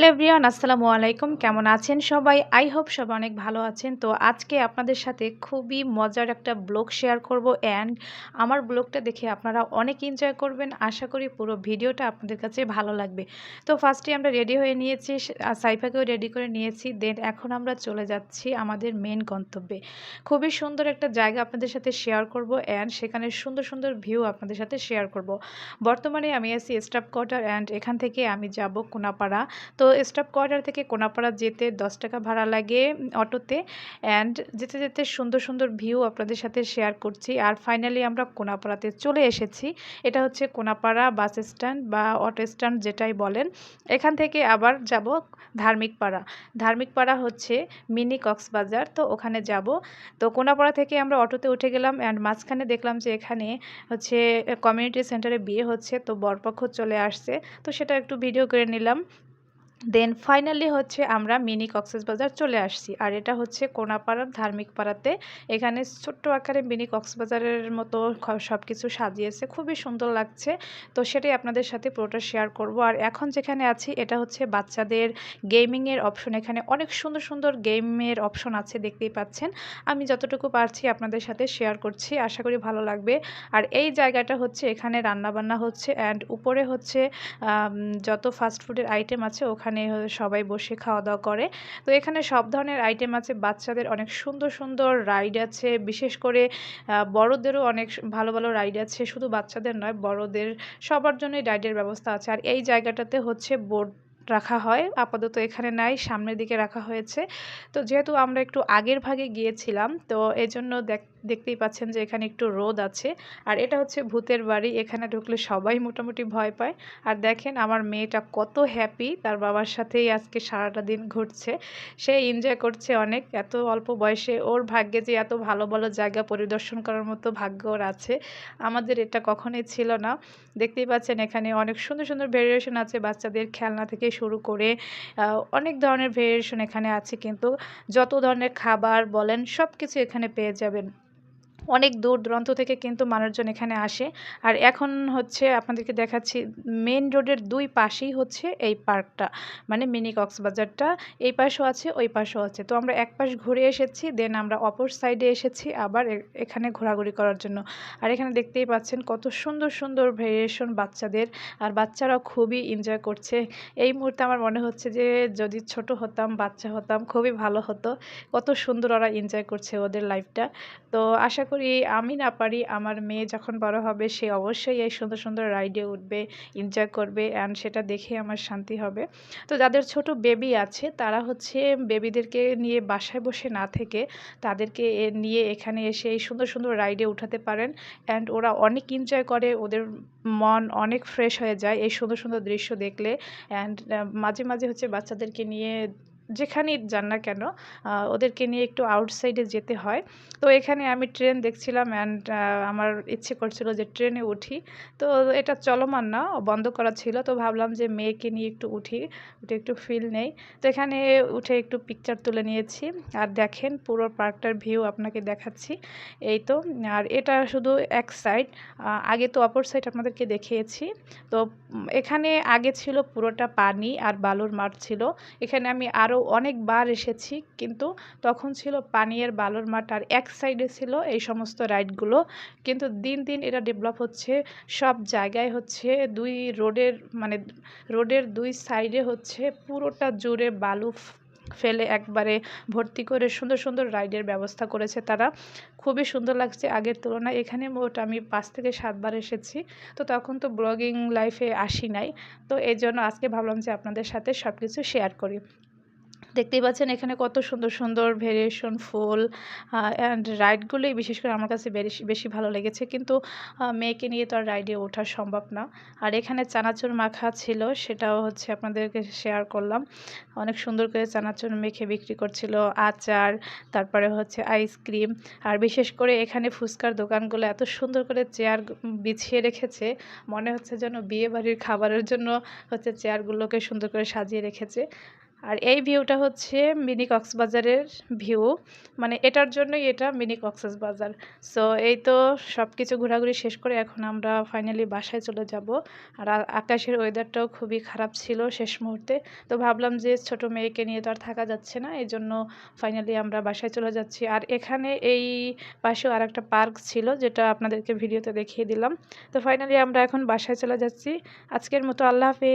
Hello everyone, আসসালামু আলাইকুম। কেমন আছেন সবাই? আই হোপ সবাই অনেক ভালো আছেন। তো আজকে আপনাদের সাথে খুবই মজার একটা ব্লগ শেয়ার করব অ্যান্ড আমার ব্লগটা দেখে আপনারা অনেক এনজয় করবেন। আশা করি পুরো ভিডিওটা আপনাদের কাছে ভালো লাগবে। তো ফার্স্টে আমরা রেডি হয়ে নিয়েছি সাইফাকেও রেডি করে নিয়েছি। দেন এখন আমরা চলে যাচ্ছি আমাদের মেন গন্তব্যে। খুবই সুন্দর একটা জায়গা আপনাদের সাথে শেয়ার করব অ্যান্ড সেখানে সুন্দর সুন্দর ভিউ আপনাদের সাথে শেয়ার করব। বর্তমানে আমি আছি স্টাফ কোয়ার্টার অ্যান্ড এখান থেকে আমি যাব কোনাপাড়া। তো স্টাফ কোয়ার্টার থেকে কোনাপাড়া যেতে দশ টাকা ভাড়া লাগে অটোতে অ্যান্ড যেতে যেতে সুন্দর সুন্দর ভিউ আপনাদের সাথে শেয়ার করছি। আর ফাইনালি আমরা কোনাপাড়াতে চলে এসেছি। এটা হচ্ছে কোনাপাড়া বাস স্ট্যান্ড বা অটো স্ট্যান্ড যেটাই বলেন। এখান থেকে আবার যাব ধার্মিক পাড়া ধার্মিক পাড়া হচ্ছে মিনি কক্সবাজার, তো ওখানে যাব। তো কোনাপাড়া থেকে আমরা অটোতে উঠে গেলাম অ্যান্ড মাঝখানে দেখলাম যে এখানে হচ্ছে কমিউনিটি সেন্টারে বিয়ে হচ্ছে, তো বরপক্ষ চলে আসছে। তো সেটা একটু ভিডিও করে নিলাম। দেন ফাইনালি হচ্ছে আমরা মিনি কক্সেস বাজার চলে আসছি। আর এটা হচ্ছে কোনাপাড়ার ধার্মিক পাড়াতে এখানে ছোট্ট আকারে মিনি কক্সবাজারের মতো সব কিছু সাজিয়েছে। খুবই সুন্দর লাগছে। তো সেটাই আপনাদের সাথে পুরোটা শেয়ার করব। আর এখন যেখানে আছি, এটা হচ্ছে বাচ্চাদের গেমিংয়ের অপশন এখানে অনেক সুন্দর সুন্দর গেমের অপশন আছে, দেখতেই পাচ্ছেন। আমি যতটুকু পারছি আপনাদের সাথে শেয়ার করছি। আশা করি ভালো লাগবে। আর এই জায়গাটা হচ্ছে, এখানে রান্নাবান্না হচ্ছে। অ্যান্ড উপরে হচ্ছে যত ফাস্টফুডের আইটেম আছে, ওখানে এখানে সবাই বসে খাওয়া দাওয়া করে। তো এখানে সব ধরনের আইটেম আছে। বাচ্চাদের অনেক সুন্দর সুন্দর রাইড আছে। বিশেষ করে বড়দেরও অনেক ভালো ভালো রাইড আছে। শুধু বাচ্চাদের নয়, বড়দের সবার জন্যই রাইডের ব্যবস্থা আছে। আর এই জায়গাটাতে হচ্ছে বোর্ড রাখা হয়। আপাতত এখানে নাই, সামনের দিকে রাখা হয়েছে। তো যেহেতু আমরা একটু আগের ভাগে গিয়েছিলাম, তো এজন্য দেখ দেখতেই পাচ্ছেন যে এখানে একটু রোদ আছে। আর এটা হচ্ছে ভূতের বাড়ি, এখানে ঢুকলে সবাই মোটামুটি ভয় পায়। আর দেখেন আমার মেয়েটা কত হ্যাপি তার বাবার সাথেই আজকে সারাটা দিন ঘুরছে সে এনজয় করছে অনেক, এত অল্প বয়সে। ওর ভাগ্যে যে এত ভালো ভালো জায়গা পরিদর্শন করার মতো ভাগ্য ওর আছে, আমাদের এটা কখনোই ছিল না। দেখতেই পাচ্ছেন এখানে অনেক সুন্দর সুন্দর ভেরিয়েশন আছে বাচ্চাদের খেলনা থেকে শুরু করে অনেক ধরনের ভেরিয়েশন এখানে আছে। কিন্তু যত ধরনের খাবার বলেন সব কিছু এখানে পেয়ে যাবেন। অনেক দূর দূরান্ত থেকে কিন্তু মানুষজন এখানে আসে। আর এখন হচ্ছে আপনাদেরকে দেখাচ্ছি মেন রোডের দুই পাশেই হচ্ছে এই পার্কটা মানে মিনি কক্সবাজারটা। এই পাশেও আছে, ওই পাশেও আছে। তো আমরা এক পাশ ঘুরে এসেছি দেন আমরা অপর সাইডে এসেছি আবার এখানে ঘোরাঘুরি করার জন্য। আর এখানে দেখতেই পাচ্ছেন কত সুন্দর সুন্দর ভেরিয়েশন বাচ্চাদের, আর বাচ্চারাও খুবই এনজয় করছে। এই মুহূর্তে আমার মনে হচ্ছে যে, যদি ছোট হতাম, বাচ্চা হতাম, খুবই ভালো হতো। কত সুন্দর ওরা এনজয় করছে ওদের লাইফটা তো আশা করি আমি না পারি, আমার মেয়ে যখন বড় হবে সে অবশ্যই এই সুন্দর সুন্দর রাইডে উঠবে এনজয় করবে অ্যান্ড সেটা দেখে আমার শান্তি হবে। তো যাদের ছোট বেবি আছে, তারা হচ্ছে বেবিদেরকে নিয়ে বাসায় বসে না থেকে তাদেরকে নিয়ে এখানে এসে এই সুন্দর সুন্দর রাইডে উঠাতে পারেন অ্যান্ড ওরা অনেক এনজয় করে, ওদের মন অনেক ফ্রেশ হয়ে যায় এই সুন্দর সুন্দর দৃশ্য দেখলে অ্যান্ড মাঝে মাঝে হচ্ছে বাচ্চাদেরকে নিয়ে যেখানেই যান না কেন ওদেরকে নিয়ে একটু আউটসাইডে যেতে হয়। তো এখানে আমি ট্রেন দেখছিলাম অ্যান্ড আমার ইচ্ছে করছিল যে ট্রেনে উঠি। তো এটা চলমান না, বন্ধ করা ছিল। তো ভাবলাম যে মেয়েকে নিয়ে একটু উঠি উঠে একটু ফিল নেই। তো এখানে উঠে একটু পিকচার তুলে নিয়েছি। আর দেখেন পুরো পার্কটার ভিউ আপনাকে দেখাচ্ছি। এই তো, আর এটা শুধু এক সাইড আগে তো অপর সাইড আপনাদেরকে দেখিয়েছি। তো এখানে আগে ছিল পুরোটা পানি আর বালুর মাঠ ছিল। এখানে আমি আরও অনেকবার এসেছি, কিন্তু তখন ছিল পানীয়ের বালুর মাঠ আর এক সাইডে ছিল এই সমস্ত রাইডগুলো কিন্তু দিন দিন এটা ডেভেলপ হচ্ছে। সব জায়গায় হচ্ছে দুই রোডের মানে রোডের দুই সাইডে হচ্ছে পুরোটা জুড়ে বালু ফেলে একবারে ভর্তি করে সুন্দর সুন্দর রাইডের ব্যবস্থা করেছে তারা। খুবই সুন্দর লাগছে আগের তুলনায়। এখানে মোট আমি পাঁচ থেকে সাতবার এসেছি। তো তখন তো ব্লগিং লাইফে আসি নাই। তো এই জন্য আজকে ভাবলাম যে আপনাদের সাথে সব কিছু শেয়ার করি। দেখতেই পাচ্ছেন এখানে কত সুন্দর সুন্দর ভেরিয়েশন ফুল অ্যান্ড রাইডগুলোই বিশেষ করে আমার কাছে বেশি বেশি ভালো লেগেছে। কিন্তু মেয়েকে নিয়ে তো আর রাইডে ওঠা সম্ভব না। আর এখানে চানাচুর মাখা ছিল, সেটাও হচ্ছে আপনাদেরকে শেয়ার করলাম। অনেক সুন্দর করে চানাচুর মেখে বিক্রি করছিল, আচার, তারপরে হচ্ছে আইসক্রিম আর বিশেষ করে এখানে ফুচকার দোকানগুলো এত সুন্দর করে চেয়ার বিছিয়ে রেখেছে। মনে হচ্ছে যেন বিয়ে বাড়ির খাবারের জন্য হচ্ছে চেয়ারগুলোকে সুন্দর করে সাজিয়ে রেখেছে। আর এই ভিউটা হচ্ছে মিনি কক্সবাজারের ভিউ। মানে এটার জন্যই এটা মিনি কক্সবাজার। সো এই তো সব কিছু ঘোরাঘুরি শেষ করে এখন আমরা ফাইনালি বাসায় চলে যাব। আর আকাশের ওয়েদারটাও খুবই খারাপ ছিল শেষ মুহূর্তে। তো ভাবলাম যে ছোট মেয়েকে নিয়ে তো আর থাকা যাচ্ছে না এই জন্য ফাইনালি আমরা বাসায় চলে যাচ্ছি। আর এখানে এই পাশেও আর একটা পার্ক ছিল, যেটা আপনাদেরকে ভিডিওতে দেখিয়ে দিলাম। তো ফাইনালি আমরা এখন বাসায় চলে যাচ্ছি। আজকের মতো আল্লাহ হাফিজ।